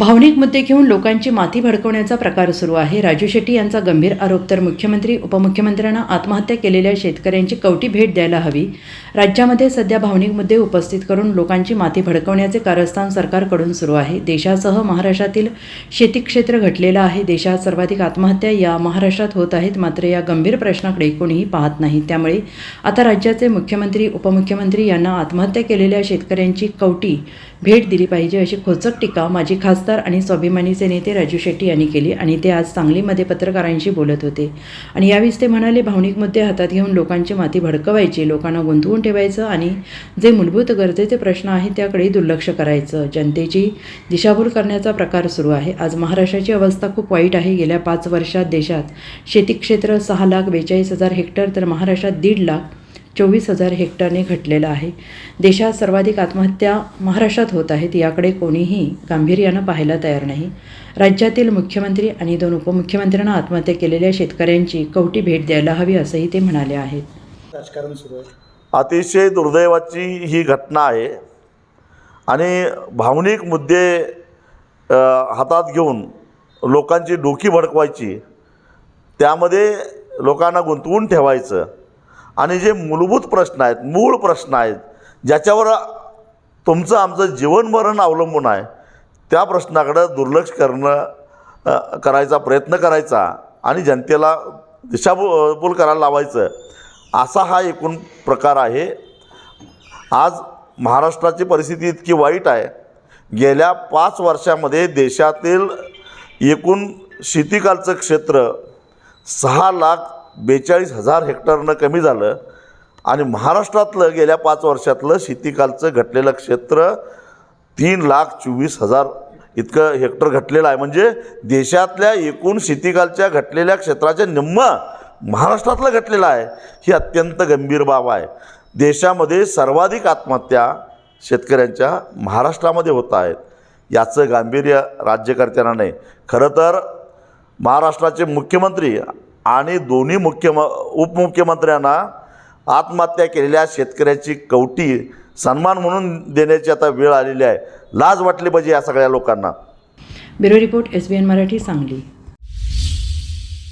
भावनिक मुद्दे घेऊन लोकांची माथी भडकवण्याचा प्रकार सुरू आहे. राजू शेट्टी यांचा गंभीर आरोप तर मुख्यमंत्री उपमुख्यमंत्र्यांना आत्महत्या केलेल्या शेतकऱ्यांची कवटी भेट द्यायला हवी. राज्यामध्ये सध्या भावनिक मुद्दे उपस्थित करून लोकांची माथी भडकवण्याचे कारस्थान सरकारकडून सुरू आहे. देशासह महाराष्ट्रातील शेती क्षेत्र घटलेलं आहे. देशात सर्वाधिक आत्महत्या या महाराष्ट्रात होत आहेत. मात्र या गंभीर प्रश्नाकडे कोणीही पाहत नाही. त्यामुळे आता राज्याचे मुख्यमंत्री उपमुख्यमंत्री यांना आत्महत्या केलेल्या शेतकऱ्यांची कवटी भेट दिली पाहिजे अशी खोचक टीका माजी खासदार आणि स्वाभिमानीचे नेते राजू शेट्टी यांनी केली आणि ते आज सांगलीमध्ये पत्रकारांशी बोलत होते. आणि यावेळीच ते म्हणाले भावनिक मुद्दे हातात घेऊन लोकांची माती भडकवायची लोकांना गुंतवून ठेवायचं आणि जे मूलभूत गरजेचे प्रश्न आहेत त्याकडे दुर्लक्ष करायचं. जनतेची दिशाभूल करण्याचा प्रकार सुरू आहे. आज महाराष्ट्राची अवस्था खूप वाईट आहे. गेल्या पाच वर्षात देशात शेती क्षेत्र सहा लाख बेचाळीस हजार हेक्टर तर महाराष्ट्रात दीड लाख चोवीस हजार हेक्टरने घटलेलं आहे. देशात सर्वाधिक आत्महत्या महाराष्ट्रात होत आहेत याकडे कोणीही गांभीर्यानं पाहायला तयार नाही. राज्यातील मुख्यमंत्री आणि दोन उपमुख्यमंत्र्यांना आत्महत्या केलेल्या शेतकऱ्यांची कवटी भेट द्यायला हवी असंही ते म्हणाले आहेत. राजकारण सुरू आहे. अतिशय दुर्दैवाची ही घटना आहे आणि भावनिक मुद्दे हातात घेऊन लोकांची डोकी भडकवायची त्यामध्ये लोकांना गुंतवून ठेवायचं आणि जे मूलभूत प्रश्न आहेत मूळ प्रश्न आहेत ज्याच्यावर तुमचं आमचं जीवनमरण अवलंबून आहे त्या प्रश्नाकडं दुर्लक्ष करणं करायचा प्रयत्न करायचा आणि जनतेला दिशाभूल करायला लावायचं असा हा एकूण प्रकार आहे. आज महाराष्ट्राची परिस्थिती इतकी वाईट आहे. गेल्या पाच वर्षामध्ये देशातील एकूण शेतीकालचं क्षेत्र सहा लाख बेचाळीस हजार हेक्टरनं कमी झालं आणि महाराष्ट्रातलं गेल्या पाच वर्षातलं शेतीकालचं घटलेलं क्षेत्र तीन लाख चोवीस हजार इतकं हेक्टर घटलेलं आहे. म्हणजे देशातल्या एकूण शेतीकालच्या घटलेल्या क्षेत्राच्या निम्म महाराष्ट्रातलं घटलेलं आहे. ही अत्यंत गंभीर बाब आहे. देशामध्ये सर्वाधिक आत्महत्या शेतकऱ्यांच्या महाराष्ट्रामध्ये होत आहेत. याचं गांभीर्य राज्यकर्त्यांना नाही. खरं तर महाराष्ट्राचे मुख्यमंत्री आणि दोन्ही मुख्यम उपमुख्यमंत्र्यांना आत्महत्या केलेल्या शेतकऱ्याची कवटी सन्मान म्हणून देण्याची आता वेळ आलेली आहे. लाज वाटली पाहिजे या सगळ्या लोकांना. Bureau report S B N Marathi Sangli.